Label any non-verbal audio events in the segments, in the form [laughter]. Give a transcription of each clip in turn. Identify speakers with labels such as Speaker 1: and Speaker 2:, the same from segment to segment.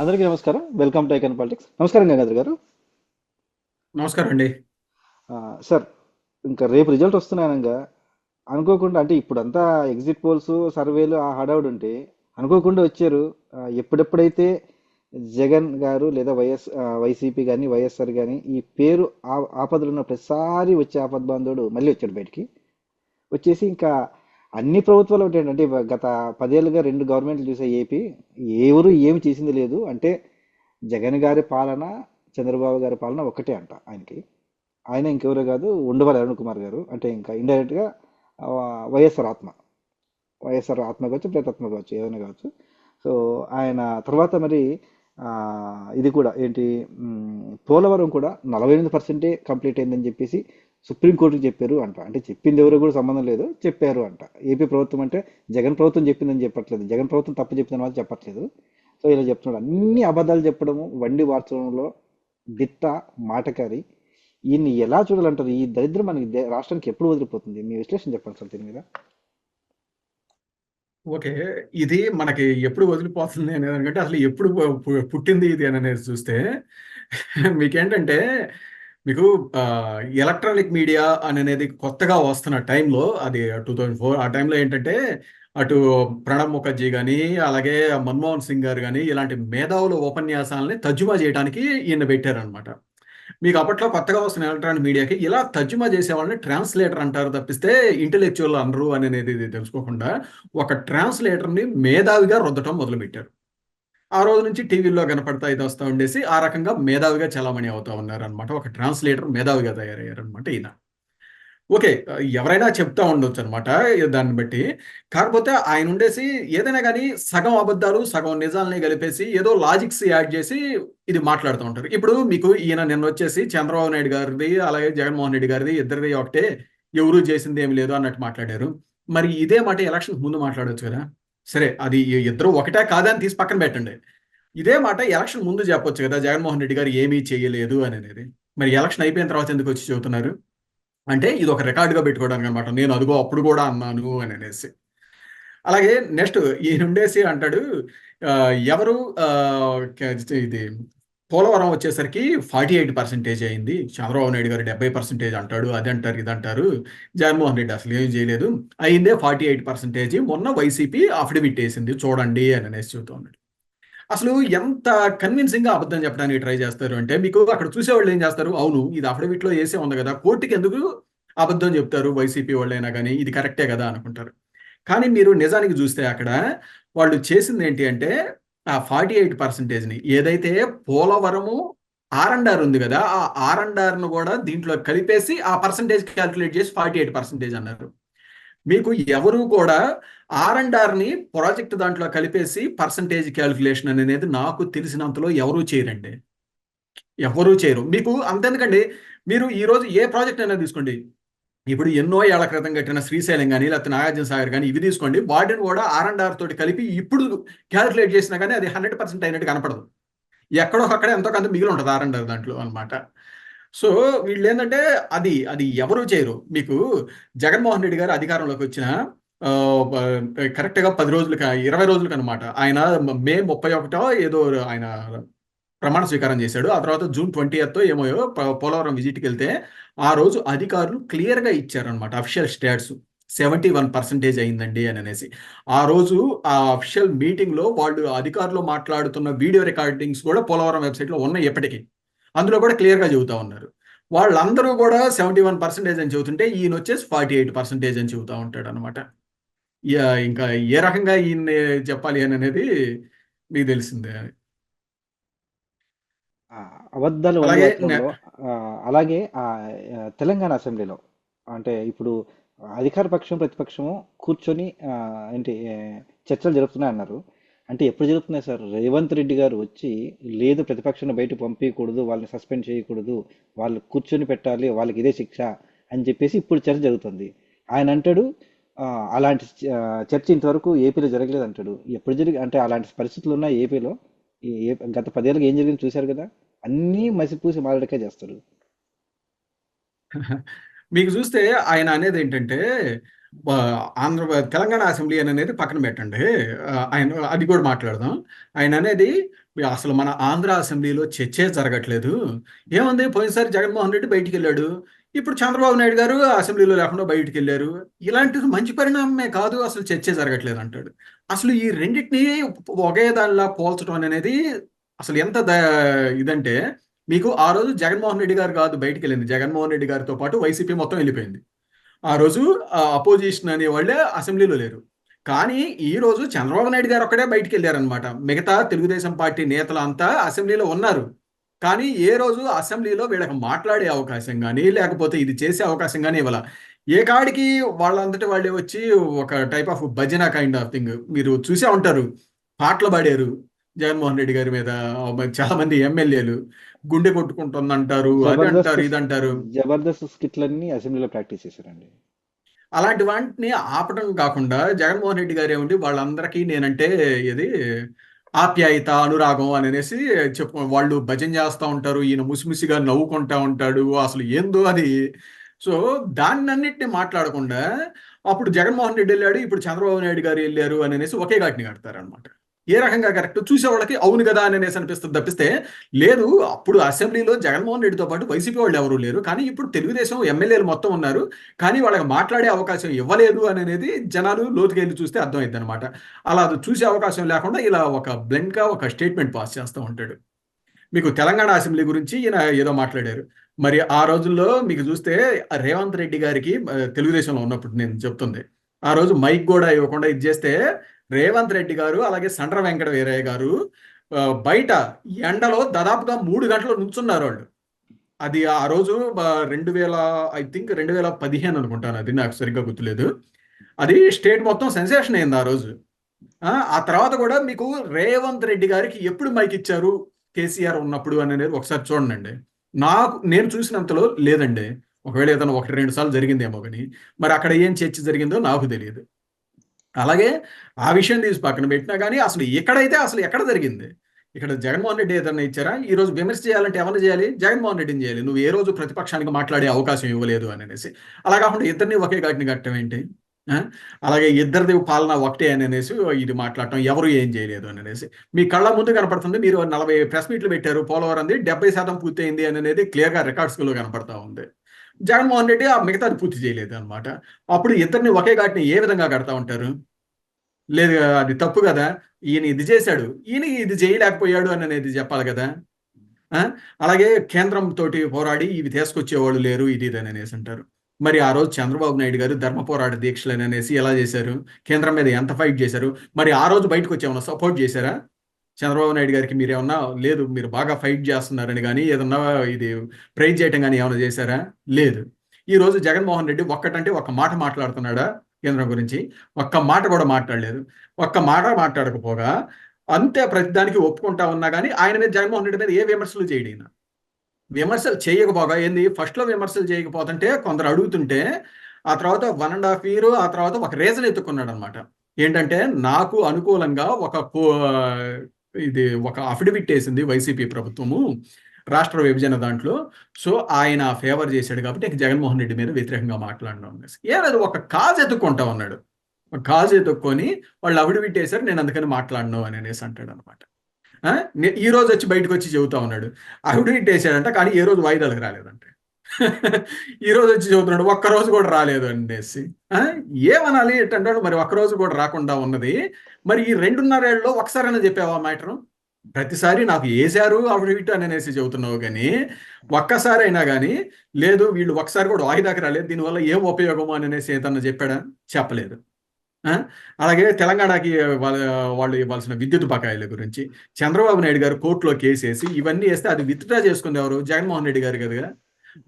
Speaker 1: అందరికీ నమస్కారం. Welcome to icon politics నమస్కారం గంగాధర్ గారు.
Speaker 2: నమస్కారం అండి.
Speaker 1: సార్ ఇంకా రేపు రిజల్ట్ వస్తున్నాయనగా అనుకోకుండా అంటే ఇప్పుడంతా ఎగ్జిట్ పోల్స్ సర్వేలు ఆ హడావుడి ఉంటే అనుకోకుండా వచ్చారు. ఎప్పుడెప్పుడైతే జగన్ గారు లేదా వైఎస్ వైసీపీ కానీ వైఎస్ఆర్ కానీ ఈ పేరు ఆ- ఆపదలు ఉన్న ప్రతిసారి వచ్చే ఆపద బాంధవుడు మళ్ళీ వచ్చాడు బయటికి. వచ్చేసి ఇంకా అన్ని ప్రభుత్వాలు ఒకటి ఏంటంటే గత పదేళ్ళుగా రెండు గవర్నమెంట్లు చూసే ఏపీ ఎవరు ఏమి చేసింది లేదు. అంటే జగన్ గారి పాలన చంద్రబాబు గారి పాలన ఒక్కటే అంట ఆయనకి. ఆయన ఇంకెవరో కాదు ఉండవల్లి అరుణ్ కుమార్ గారు. అంటే ఇంకా ఇండైరెక్ట్గా వైఎస్ఆర్ ఆత్మ. వైఎస్ఆర్ ఆత్మ కావచ్చు ప్రేతాత్మ కావచ్చు ఏదైనా కావచ్చు. సో ఆయన తర్వాత మరి ఇది కూడా ఏంటి పోలవరం కూడా నలభై ఎనిమిది పర్సెంటే కంప్లీట్ అయిందని చెప్పేసి సుప్రీంకోర్టుకి చెప్పారు అంట. అంటే చెప్పింది ఎవరు కూడా సంబంధం లేదు చెప్పారు అంట. ఏపీ ప్రభుత్వం అంటే జగన్ ప్రభుత్వం చెప్పిందని చెప్పట్లేదు. జగన్ ప్రభుత్వం తప్పు చెప్పిందని వాళ్ళు చెప్పట్లేదు. సో ఇలా చెప్తున్నాడు. అన్ని అబద్ధాలు చెప్పడము వండి వార్చడంలో దిట్ట మాటకారి. ఈయన్ని ఎలా చూడాలంటారు? ఈ దరిద్రం మనకి రాష్ట్రానికి ఎప్పుడు వదిలిపోతుంది? మీ విశ్లేషణ చెప్పండి సార్ దీని మీద.
Speaker 2: ఓకే. ఇది మనకి ఎప్పుడు వదిలిపోతుంది అనేది అంటే అసలు ఎప్పుడు పుట్టింది ఇది అని అనేది చూస్తే మీకేంటంటే మీకు ఎలక్ట్రానిక్ మీడియా అని అనేది కొత్తగా వస్తున్న టైంలో అది టూ థౌజండ్ ఫోర్ ఆ టైంలో ఏంటంటే అటు ప్రణబ్ ముఖర్జీ కానీ అలాగే మన్మోహన్ సింగ్ గారు కానీ ఇలాంటి మేధావుల ఉపన్యాసాలని తర్జుమా చేయడానికి ఈయన పెట్టారనమాట మీకు అప్పట్లో కొత్తగా వస్తున్న ఎలక్ట్రానిక్ మీడియాకి ఇలా తర్జుమా చేసే వాళ్ళని ట్రాన్స్లేటర్ అంటారు తప్పిస్తే ఇంటెలెక్చువల్ అనరు అనేది తెలుసుకోకుండా ఒక ట్రాన్స్లేటర్ని మేధావిగా రుద్దటం మొదలుపెట్టారు. ఆ రోజు నుంచి టీవీల్లో కనపడతా ఇది వస్తూ ఉండేసి ఆ రకంగా మేధావిగా చలామణి అవుతా ఉన్నారు అనమాట ఒక ట్రాన్స్లేటర్ మేధావిగా తయారయ్యారు అనమాట ఈయన. ఓకే ఎవరైనా చెప్తా ఉండొచ్చు అనమాట దాన్ని బట్టి. కాకపోతే ఆయన ఉండేసి ఏదైనా కానీ సగం అబద్ధాలు సగం నిజాలని కలిపేసి ఏదో లాజిక్స్ యాడ్ చేసి ఇది మాట్లాడుతూ ఉంటారు. ఇప్పుడు మీకు ఈయన నిన్న వచ్చేసి చంద్రబాబు నాయుడు గారిది అలాగే జగన్మోహన్ రెడ్డి గారిది ఇద్దరిది ఒకటే. ఎవరు చేసింది ఏమి లేదు అన్నట్టు మాట్లాడారు. మరి ఇదే మాట ఎలక్షన్ ముందు మాట్లాడవచ్చు కదా? సరే అది ఇద్దరు ఒకటే కాదని తీసి పక్కన పెట్టండి. ఇదే మాట ఎలక్షన్ ముందు చెప్పొచ్చు కదా జగన్మోహన్ రెడ్డి గారు ఏమీ చేయలేదు అని అనేది. మరి ఎలక్షన్ అయిపోయిన తర్వాత ఎందుకు వచ్చి చెబుతున్నారు? అంటే ఇది ఒక రికార్డుగా పెట్టుకోవడానికి అనమాట నేను అదిగో అప్పుడు కూడా అన్నాను అని అనేసి. అలాగే నెక్స్ట్ ఈయన ఉండేసి అంటాడు ఎవరు ఇది పోలవరం వచ్చేసరికి ఫార్టీ ఎయిట్ పర్సెంటేజ్ అయింది. చంద్రబాబు నాయుడు గారు డెబ్బై పర్సెంటేజ్ అంటాడు అది అంటారు ఇది అంటారు జగన్మోహన్ రెడ్డి అసలు ఏం చేయలేదు. అయిందే ఫార్టీ ఎయిట్ పర్సెంటేజ్. మొన్న వైసీపీ అఫిడవిట్ వేసింది చూడండి అని అనేసి చెబుతూ ఉన్నాడు. అసలు ఎంత కన్విన్సింగ్గా అబద్ధం చెప్పడానికి ట్రై చేస్తారు అంటే మీకు అక్కడ చూసేవాళ్ళు ఏం చేస్తారు? అవును ఇది అఫిడవిట్లో వేసే ఉంది కదా కోర్టుకి ఎందుకు అబద్ధం చెప్తారు? వైసీపీ వాళ్ళైనా కానీ ఇది కరెక్టే కదా అనుకుంటారు. కానీ మీరు నిజానికి చూస్తే అక్కడ వాళ్ళు చేసింది ఏంటి అంటే ఫార్టీ ఎయిట్ పర్సెంటేజ్ని ఏదైతే పోలవరము ఆర్ అండ్ ఆర్ ఉంది కదా ఆ ఆర్ అండ్ ఆర్ను కూడా దీంట్లో కలిపేసి ఆ పర్సంటేజ్ క్యాల్కులేట్ చేసి ఫార్టీ ఎయిట్ పర్సెంటేజ్ అన్నారు. మీకు ఎవరు కూడా ఆర్ అండ్ ఆర్ని ప్రాజెక్ట్ దాంట్లో కలిపేసి పర్సంటేజ్ క్యాల్కులేషన్ అనేది నాకు తెలిసినంతలో ఎవరూ చేయరండి. ఎవరూ చేయరు. మీకు అంతెందుకండి? మీరు ఈరోజు ఏ ప్రాజెక్ట్ అయినా తీసుకోండి. ఇప్పుడు ఎన్నో ఏళ్ళ క్రితం కట్టిన శ్రీశైలం కానీ లేకపోతే నాగార్జున సాగర్ కానీ ఇవి తీసుకోండి. వాటిని కూడా ఆర్ అండ్ ఆర్ తోటి కలిపి ఇప్పుడు క్యాలిక్యులేట్ చేసినా కానీ అది హండ్రెడ్ పర్సెంట్ అయినట్టు కనపడదు. ఎక్కడో అక్కడ ఎంతో కొంత మిగిలి ఉంటుంది ఆర్ అండ్ ఆర్ దాంట్లో అనమాట సో వీళ్ళు ఏంటంటే అది అది ఎవరు చేయరు. మీకు జగన్మోహన్ రెడ్డి గారు అధికారంలోకి వచ్చిన కరెక్ట్గా పది రోజులకి ఇరవై రోజులకి అనమాట ఆయన మే ముప్పై ఒకటో ఏదో ఆయన ప్రమాణ స్వీకారం చేశాడు. ఆ తర్వాత జూన్ ట్వంటీ ఎత్తో ఏమో పోలవరం విజిట్కి వెళ్తే ఆ రోజు అధికారులు క్లియర్గా ఇచ్చారనమాట official stats. Seventy one percentage అయిందండి అని అనేసి. ఆ రోజు ఆ అఫిషియల్ మీటింగ్లో వాళ్ళు అధికారులు మాట్లాడుతున్న వీడియో రికార్డింగ్స్ కూడా పోలవరం వెబ్సైట్లో ఉన్నాయి ఎప్పటికీ. అందులో కూడా క్లియర్గా చెబుతా ఉన్నారు. వాళ్ళందరూ కూడా సెవెంటీ వన్ పర్సెంటేజ్ అని చెబుతుంటే ఈయన వచ్చేసి ఫార్టీ ఎయిట్ పర్సెంటేజ్ అని చెబుతా ఉంటాడు అనమాట ఇంకా ఏ రకంగా ఈయన్ని చెప్పాలి అని అనేది మీకు తెలిసిందే.
Speaker 1: అని అబద్ధాలు
Speaker 2: అలాగే
Speaker 1: ఆ, తెలంగాణ అసెంబ్లీలో. అంటే ఇప్పుడు అధికార పక్షం ప్రతిపక్షము కూర్చొని ఆ, ఏంటి ఏ, చర్చలు జరుపుతున్నాయి అన్నారు అంటే ఎప్పుడు జరుగుతున్నాయి సార్? రేవంత్ రెడ్డి గారు వచ్చి లేదు ప్రతిపక్షాన్ని బయట పంపించకూడదు వాళ్ళని సస్పెండ్ చేయకూడదు వాళ్ళు కూర్చొని పెట్టాలి వాళ్ళకి ఇదే శిక్ష అని చెప్పేసి ఇప్పుడు చర్చ జరుగుతుంది. ఆయన అంటాడు ఆ, అలాంటి చ- ఆ, చర్చ ఇంతవరకు ఏపీలో జరగలేదు అంటాడు. ఎప్పుడు జరిగి అంటే అలాంటి పరిస్థితులు ఉన్నాయి ఏపీలో? ఏ- గత పదేళ్ళకి ఏం జరిగింది చూశారు కదా? అన్నీ మసిపూసి మారడికే చేస్తారు. [laughs]
Speaker 2: మీకు చూస్తే ఆయన అనేది ఏంటంటే ఆంధ్ర తెలంగాణ అసెంబ్లీ అని అనేది పక్కన పెట్టండి. ఆయన అది కూడా మాట్లాడదాం. ఆయన అనేది అసలు మన ఆంధ్ర అసెంబ్లీలో చర్చే జరగట్లేదు. ఏముంది? పోయినసారి జగన్మోహన్ రెడ్డి బయటికి వెళ్ళాడు. ఇప్పుడు చంద్రబాబు నాయుడు గారు అసెంబ్లీలో లేకుండా బయటికి వెళ్ళారు ఇలాంటిది మంచి పరిణామమే కాదు అసలు చర్చే జరగట్లేదు అంటాడు. అసలు ఈ రెండింటిని ఒకే దానిలా పోల్చడం అనేది అసలు ఎంత ఇదంటే మీకు ఆ రోజు జగన్మోహన్ రెడ్డి గారు కాదు బయటికి వెళ్ళింది జగన్మోహన్ రెడ్డి గారితో పాటు వైసీపీ మొత్తం వెళ్ళిపోయింది. ఆ రోజు అపోజిషన్ అనే వాళ్ళే అసెంబ్లీలో లేరు. కానీ ఈ రోజు చంద్రబాబు నాయుడు గారు ఒక్కడే బయటికి వెళ్ళారనమాట మిగతా తెలుగుదేశం పార్టీ నేతలు అంతా అసెంబ్లీలో ఉన్నారు. కానీ ఏ రోజు అసెంబ్లీలో వీళ్ళకి మాట్లాడే అవకాశం కానీ లేకపోతే ఇది చేసే అవకాశం కానీ ఇవ్వాల. ఏ కాడికి వాళ్ళంతటి వాళ్ళే వచ్చి ఒక type of bhajan kind of thing మీరు చూసే ఉంటారు. పాటలు పాడారు జగన్మోహన్ రెడ్డి గారి మీద. చాలా మంది ఎమ్మెల్యేలు గుండె కొట్టుకుంటుందంటారు అది అంటారు ఇది అంటారు.
Speaker 1: జబర్దస్త్ స్కిట్లన్నీ అసెంబ్లీలో ప్రాక్టీస్ చేశారండి.
Speaker 2: అలాంటి వాటిని ఆపడం కాకుండా జగన్మోహన్ రెడ్డి గారు ఏమిటి వాళ్ళందరికీ నేనంటే ఇది ఆప్యాయత అనురాగం అని అనేసి చెప్పు వాళ్ళు భజన చేస్తూ ఉంటారు ఈయన ముసిముసిగా నవ్వుకుంటా ఉంటాడు అసలు ఏందో అది. సో దాన్నన్నిటిని మాట్లాడకుండా అప్పుడు జగన్మోహన్ రెడ్డి వెళ్ళాడు ఇప్పుడు చంద్రబాబు నాయుడు గారు వెళ్ళారు అని అనేసి ఒకే ఘాటిని కడతారు అనమాట ఏ రకంగా కరెక్ట్ చూసే వాళ్ళకి అవును కదా అని అనేసి అనిపిస్తుంది తప్పిస్తే లేదు అప్పుడు అసెంబ్లీలో జగన్మోహన్ రెడ్డితో పాటు వైసీపీ వాళ్ళు ఎవరు లేరు. కానీ ఇప్పుడు తెలుగుదేశం ఎమ్మెల్యేలు మొత్తం ఉన్నారు. కానీ వాళ్ళకి మాట్లాడే అవకాశం ఇవ్వలేదు అని అనేది జనాలు లోతుకెళ్ళి చూస్తే అర్థమైంది అనమాట అలా చూసే అవకాశం లేకుండా ఇలా ఒక బ్లెండ్గా ఒక స్టేట్మెంట్ పాస్ చేస్తూ ఉంటాడు. మీకు తెలంగాణ అసెంబ్లీ గురించి ఈయన ఏదో మాట్లాడారు. మరి ఆ రోజుల్లో మీకు చూస్తే రేవంత్ రెడ్డి గారికి తెలుగుదేశంలో ఉన్నప్పుడు నేను చెప్తుంది. ఆ రోజు మైక్ కూడా ఇవ్వకుండా ఇది చేస్తే రేవంత్ రెడ్డి గారు అలాగే సండ్ర వెంకట వీరయ్య గారు బయట ఎండలో దాదాపుగా మూడు గంటలు నుంచున్నారు వాళ్ళు. అది ఆ రోజు రెండు వేల ఐ థింక్ రెండు వేల పదిహేను అనుకుంటాను అది నాకు సరిగ్గా గుర్తులేదు. అది స్టేట్ మొత్తం సెన్సేషన్ అయింది ఆ రోజు. ఆ తర్వాత కూడా మీకు రేవంత్ రెడ్డి గారికి ఎప్పుడు మైక్ ఇచ్చారు కేసీఆర్ ఉన్నప్పుడు అనేది ఒకసారి చూడండి నాకు నేను చూసినంతలో లేదండి. ఒకవేళ ఏదైనా ఒకటి రెండు సార్లు జరిగిందేమో కానీ మరి అక్కడ ఏం చర్చ జరిగిందో నాకు తెలియదు. అలాగే ఆ విషయం తీసి పక్కన పెట్టినా కానీ అసలు ఎక్కడైతే అసలు ఎక్కడ జరిగింది? ఇక్కడ జగన్మోహన్ రెడ్డి ఏదైనా ఇచ్చారా? ఈ రోజు విమర్శ చేయాలంటే ఎవరిని చేయాలి? జగన్మోహన్ రెడ్డిని చేయాలి. నువ్వు ఏ రోజు ప్రతిపక్షానికి మాట్లాడే అవకాశం ఇవ్వలేదు అని అనేసి. అలా కాకుండా ఇద్దరిని ఒకే గాటిని కట్టడం ఏంటి? అలాగే ఇద్దరిది పాలన ఒకటే అని అనేసి ఇది మాట్లాడటం ఎవరు ఏం చేయలేదు అని అనేసి. మీ కళ్ళ ముందు కనపడుతుంది. మీరు నలభై ప్రెస్ మీట్లు పెట్టారు. పోలవరంది డెబ్బై శాతం పూర్తయింది అని అనేది క్లియర్గా రికార్డ్స్లో కనపడతా ఉంది. జగన్మోహన్ రెడ్డి ఆ మిగతాది పూర్తి చేయలేదు అనమాట అప్పుడు ఇద్దరిని ఒకే ఘాటిని ఏ విధంగా కడతా ఉంటారు? లేదు అది తప్పు కదా. ఈయన ఇది చేశాడు. ఈయన ఇది చేయలేకపోయాడు అని అనేది చెప్పాలి కదా. అలాగే కేంద్రం తోటి పోరాడి ఇవి తీసుకొచ్చేవాళ్ళు లేరు ఇది ఇది అని అనేసి అంటారు. మరి ఆ రోజు చంద్రబాబు నాయుడు గారు ధర్మ పోరాట దీక్షలు అని అనేసి ఎలా చేశారు? కేంద్రం మీద ఎంత ఫైట్ చేశారు? మరి ఆ రోజు బయటకు వచ్చి సపోర్ట్ చేశారా? చంద్రబాబు నాయుడు గారికి మీరు ఏమన్నా లేదు మీరు బాగా ఫైట్ చేస్తున్నారని కానీ ఏదన్నా ఇది ప్రైజ్ చేయటం కానీ ఏమైనా చేశారా? లేదు. ఈ రోజు జగన్మోహన్ రెడ్డి ఒక్కటంటే ఒక్క మాట మాట్లాడుతున్నాడా కేంద్రం గురించి? ఒక్క మాట కూడా మాట్లాడలేదు. ఒక్క మాట మాట్లాడకపోగా అంతే ప్రతిదానికి ఒప్పుకుంటా ఉన్నా కానీ ఆయన మీద జగన్మోహన్ రెడ్డి మీద ఏ విమర్శలు చేయడం విమర్శలు చేయకపోగా ఏంది? ఫస్ట్లో విమర్శలు చేయకపోతుంటే కొందరు అడుగుతుంటే ఆ తర్వాత వన్ అండ్ హాఫ్ ఇయర్ ఆ తర్వాత ఒక రీజన్ ఎత్తుకున్నాడు అనమాట ఏంటంటే నాకు అనుకూలంగా ఒక ఇది ఒక అఫిడవిట్ వేసింది వైసీపీ ప్రభుత్వము రాష్ట్ర విభజన దాంట్లో. సో ఆయన ఫేవర్ చేశాడు కాబట్టి జగన్మోహన్ రెడ్డి మీద వ్యతిరేకంగా మాట్లాడడం ఏ లేదు ఒక కాజ్ ఎత్తుక్కుంటా ఉన్నాడు. ఒక కాజ్ ఎత్తుక్కొని వాళ్ళు అఫిడవిట్ వేశారు నేను అందుకని మాట్లాడను అని అనేసి అంటాడు అనమాట ఈ రోజు వచ్చి బయటకు వచ్చి చెబుతా ఉన్నాడు. అఫిడవిట్ వేసాడంట కానీ ఏ రోజు వాయిదాలకు రాలేదంటే. ఈ రోజు వచ్చి చెబుతున్నాడు ఒక్క రోజు కూడా రాలేదు అనేసి. ఏమనాలి? ఏంటంటాడు మరి ఒక్క రోజు కూడా రాకుండా ఉన్నది. మరి ఈ రెండున్నరేళ్ళలో ఒకసారైనా చెప్పావా మ్యాటరు? ప్రతిసారి నాకు వేసారు ఇటు అని అనేసి చెబుతున్నావు కానీ ఒక్కసారి అయినా కానీ లేదు వీళ్ళు ఒకసారి కూడా వాయిదాకి రాలేదు. దీనివల్ల ఏం ఉపయోగము? అని అనేసి ఏదన్నా చెప్పాడా? చెప్పలేదు. అలాగే తెలంగాణకి వాళ్ళు ఇవ్వాల్సిన విద్యుత్ బకాయిల గురించి చంద్రబాబు నాయుడు గారు కోర్టులో కేసు వేసి ఇవన్నీ వేస్తే అది విత్డ్రా చేసుకుంది ఎవరు? జగన్మోహన్ రెడ్డి గారు కదా?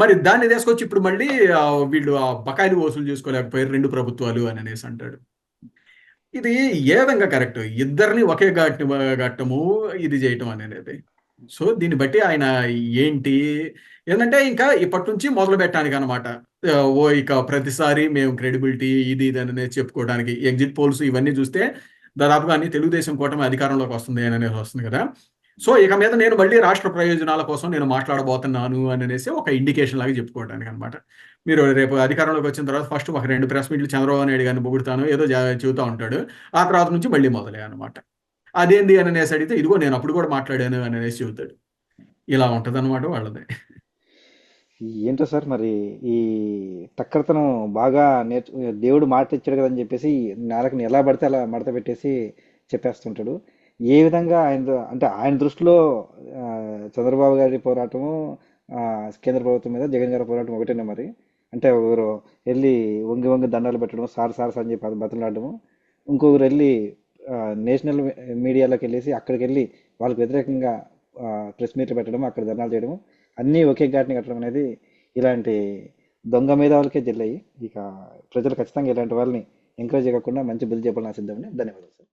Speaker 2: మరి దాన్ని తీసుకొచ్చి ఇప్పుడు మళ్ళీ వీళ్ళు ఆ బకాయిలు వసూలు చేసుకోలేకపోయారు రెండు ప్రభుత్వాలు అని అనేసి అంటాడు. ఇది ఏ విధంగా కరెక్ట్? ఇద్దరిని ఒకే ఘాట్ ఘట్టము ఇది చేయటం అనేది. సో దీన్ని బట్టి ఆయన ఏంటి? ఏంటంటే ఇంకా ఇప్పటి నుంచి మొదలు పెట్టడానికి అనమాట ఓ ఇక ప్రతిసారి మేము క్రెడిబిలిటీ ఇది ఇది అనేది చెప్పుకోవడానికి ఎగ్జిట్ పోల్స్ ఇవన్నీ చూస్తే దాదాపుగా అన్ని తెలుగుదేశం కూటమి అధికారంలోకి వస్తుంది అని అనేది వస్తుంది కదా. సో ఇక మీద నేను మళ్ళీ రాష్ట్ర ప్రయోజనాల కోసం నేను మాట్లాడబోతున్నాను అని అనేసి ఒక ఇండికేషన్ లాగా చెప్పుకోవడానికి అనమాట మీరు రేపు అధికారంలోకి వచ్చిన తర్వాత ఫస్ట్ ఒక రెండు ప్రెస్ మీట్లు చంద్రబాబు నాయుడు గారిని పొగుడుతాను ఏదో చెబుతూ ఉంటాడు. ఆ తర్వాత నుంచి మళ్ళీ మొదలే అనమాట అదేంది అని అనేసి అడిగితే ఇదిగో నేను అప్పుడు కూడా మాట్లాడాను అని అనేసి చెబుతాడు. ఇలా ఉంటది అనమాట వాళ్ళది.
Speaker 1: ఏంటో సార్ మరి ఈ తక్కడతనం బాగా నేర్చు దేవుడు మాట ఇచ్చాడు కదని చెప్పేసి నేలకు ఎలా పడితే అలా మడత పెట్టేసి చెప్పేస్తుంటాడు. ఏ విధంగా ఆయన అంటే ఆయన దృష్టిలో చంద్రబాబు గారి పోరాటము కేంద్ర ప్రభుత్వం మీద జగన్ గారి పోరాటం ఒకటేనా మరి? అంటే ఒకరు వెళ్ళి వంగి వంగి దండాలు పెట్టడం సార్ సార్ సార్ అని చెప్పి బతులాడము ఇంకొకరు వెళ్ళి నేషనల్ మీడియాలోకి వెళ్ళేసి అక్కడికి వెళ్ళి వాళ్ళకి వ్యతిరేకంగా ప్రెస్ మీట్లు పెట్టడం అక్కడ ధర్నాలు చేయడం అన్నీ ఒకే ఘాటిని కట్టడం అనేది ఇలాంటి దొంగ మీద వాళ్ళకే జల్లాయి. ఇక ప్రజలు ఖచ్చితంగా ఇలాంటి వాళ్ళని ఎంకరేజ్ చేయకుండా మంచి బిల్ చెప్పాలని సిద్ధమని ధన్యవాదాలు సార్.